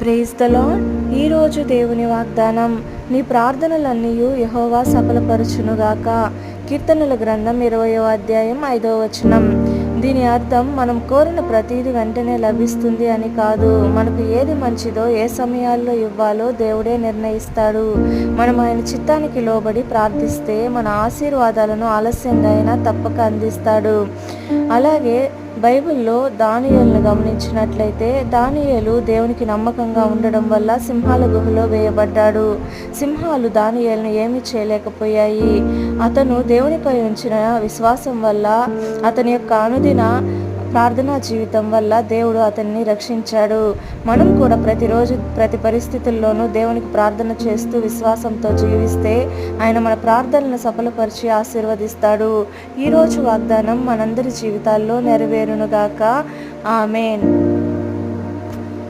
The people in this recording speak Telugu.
ప్రేజ్ ద లాడ్ ఈరోజు దేవుని వాగ్దానం నీ ప్రార్థనలన్నీ యహోవా సఫలపరచునుగాక కీర్తనల గ్రంథం ఇరవయో అధ్యాయం ఐదో వచనం. దీని అర్థం మనం కోరిన ప్రతీది వెంటనే లభిస్తుంది అని కాదు. మనకు ఏది మంచిదో ఏ సమయాల్లో ఇవ్వాలో దేవుడే నిర్ణయిస్తాడు. మనం ఆయన చిత్తానికి లోబడి ప్రార్థిస్తే మన ఆశీర్వాదాలను ఆలస్యంగా అయినా తప్పక అందిస్తాడు. అలాగే బైబిల్లో దానియలను గమనించినట్లయితే దానియలు దేవునికి నమ్మకంగా ఉండడం వల్ల సింహాల గుహలో వేయబడ్డాడు. సింహాలు దానియలను ఏమీ చేయలేకపోయాయి. అతను దేవునిపై ఉంచిన విశ్వాసం వల్ల అతని యొక్క అనుదిన ప్రార్థనా జీవితం వల్ల దేవుడు అతన్ని రక్షించాడు. మనం కూడా ప్రతిరోజు ప్రతి పరిస్థితుల్లోనూ దేవునికి ప్రార్థన చేస్తూ విశ్వాసంతో జీవిస్తే ఆయన మన ప్రార్థనలను సఫలపరిచి ఆశీర్వదిస్తాడు. ఈరోజు వాగ్దానం మనందరి జీవితాల్లో నెరవేరునుగాక ఆమెన్.